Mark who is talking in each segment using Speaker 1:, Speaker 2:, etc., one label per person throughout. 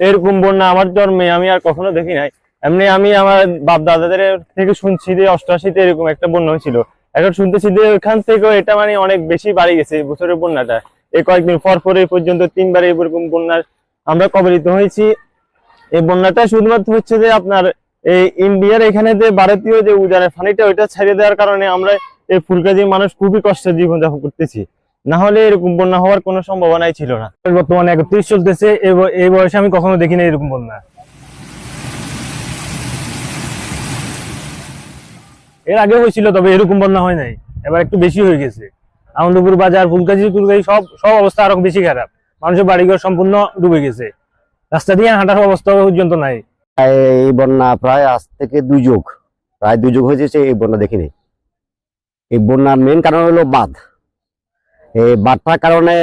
Speaker 1: এরকম বন্যা আমার জন্মে আমি আর কখনো দেখি নাই। এমনি আমি আমার বাপ দাদাদের থেকে শুনছি যে অষ্টআশিতে এরকম একটা বন্যা হয়েছিল। এখন শুনতেছি যে ওখান থেকেও এটা মানে অনেক বেশি বাড়ি গেছে বছরের বন্যাটা। এই কয়েকদিন পর পর এই পর্যন্ত তিনবার এরকম বন্যার আমরা কবলিত হয়েছি। এই বন্যাটা শুধুমাত্র হচ্ছে যে আপনার এই ইন্ডিয়ার এখানে যে ভারতীয় যে উজানের পানিটা ওইটা ছেড়ে দেওয়ার কারণে আমরা এই ফুলকাজির মানুষ খুবই কষ্টে জীবনযাপন করতেছি। না হলে এরকম বন্যা হওয়ার কোনো সম্ভাবনাই ছিল না।
Speaker 2: বর্তমানে একত্রিশ চলতেছে এই বয়সে আমি কখনো দেখিনি এরকম বন্যা। এর আগে হয়েছিল, তবে এরকম বন্যা হয় নাই। এবার একটু বেশি হয়ে গেছে। আনন্দপুর বাজার, ফুলকাজি ফুলকাজি, সব সব অবস্থা আরও বেশি খারাপ। মানুষের বাড়িঘর সম্পূর্ণ ডুবে গেছে। রাস্তা দিয়ে হাঁটার অবস্থা পর্যন্ত নাই।
Speaker 3: এই বন্যা, প্রায় আজ থেকে দুই যুগ। প্রায় দুই যুগ হয়েছে এই বন্যা দেখিনি। এই বন্যার মেন কারণ হলো বাঁধ। বাঁধটার কারণে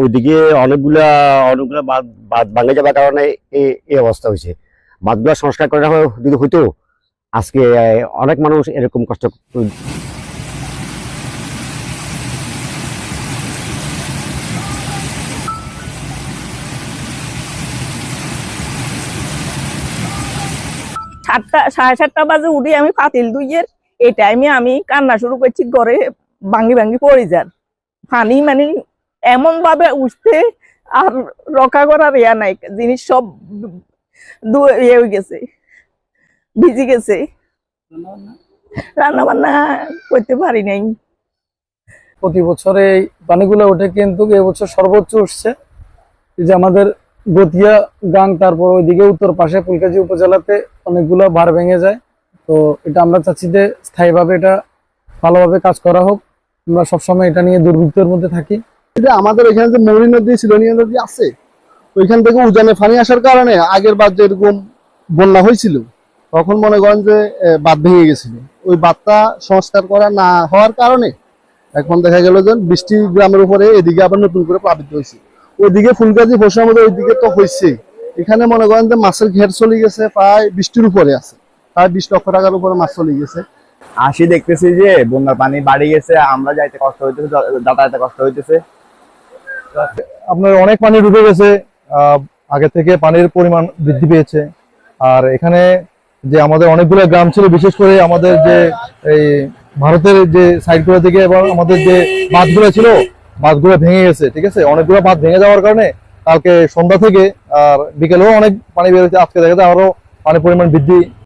Speaker 3: ওইদিকে অনেকগুলা অনেকগুলা বাঁধ ভাঙে যাবার কারণে এই অবস্থা হয়েছে। বাঁধগুলো সংস্কার করে যদি হইতো, আজকে অনেক মানুষ এরকম কষ্ট
Speaker 4: সাতটা, সাড়ে সাতটা বাজে উঠি আমি পাতিল এই টাইমে আমি কান্না শুরু করছি, ঘরে ভাঙ্গি ভাঙ্গি পড়ে যান। পানি মানে এমন ভাবে উঠতে আর রক্ষা করার ইয়া নাই। জিনিস সব ইয়ে হয়ে গেছে, ভিজে গেছে। রান্না বান্না করতে পারি নাই।
Speaker 5: প্রতি বছরে এই পানিগুলো ওঠে কিন্তু এবছর সর্বোচ্চ উঠছে। যে আমাদের গতিয়া গাং, তারপর ওইদিকে উত্তর পাশে ফুলকাজি উপজেলাতে অনেকগুলো ভার ভেঙে যায়। তো এটা আমরা চাচ্ছি যে স্থায়ীভাবে এটা ভালোভাবে কাজ করা হোক। আমরা সবসময় এটা নিয়ে দুর্বৃত্তের মধ্যে থাকি।
Speaker 6: এটা আমাদের এখানে যে মৌরি নদী সিলোনিয়া নদী আছে, ওইখান থেকে উজানে পানি আসার কারণে আগের বার যেরকম বন্যা হয়েছিল, তখন মনে করেন যে বাঁধ ভেঙে গেছিল। ওই বাঁধটা সংস্কার করা না হওয়ার কারণে এখন দেখা গেল যে বৃষ্টি গ্রামের উপরে এদিকে আবার নতুন করে প্লাবিত হয়েছে। ওইদিকে ফুলগাজি ফসলের মধ্যে ওইদিকে তো হয়েছে। এখানে মনে করেন যে মাছের ঘের চলে গেছে, প্রায় বৃষ্টির উপরে আছে। প্রায় বিশ লক্ষ টাকার উপরে মাছ চলে গেছে।
Speaker 7: আসি দেখতেছি যে বন্যার পানি বাড়ি গেছে, আমরা যাইতে কষ্ট হইতেছে যাতায়াতে কষ্ট হইতেছে।
Speaker 2: আপনার অনেক পানি ডুবে গেছে আগে থেকে পানির পরিমাণ বৃদ্ধি পেয়েছে। আর এখানে যে আমাদের অনেকগুলো গ্রাম ছিল, বিশেষ করে আমাদের যে এই ভারতের যে সাইডগুলো থেকে এবং আমাদের যে বাঁধগুলো ছিল, বাঁধগুলো ভেঙে গেছে, ঠিক আছে? অনেকগুলো বাঁধ ভেঙে যাওয়ার কারণে কালকে সন্ধ্যা থেকে আর বিকেলেও অনেক পানি বেরোচ্ছে আজকে দেখা যায় আরও পানির পরিমাণ বৃদ্ধি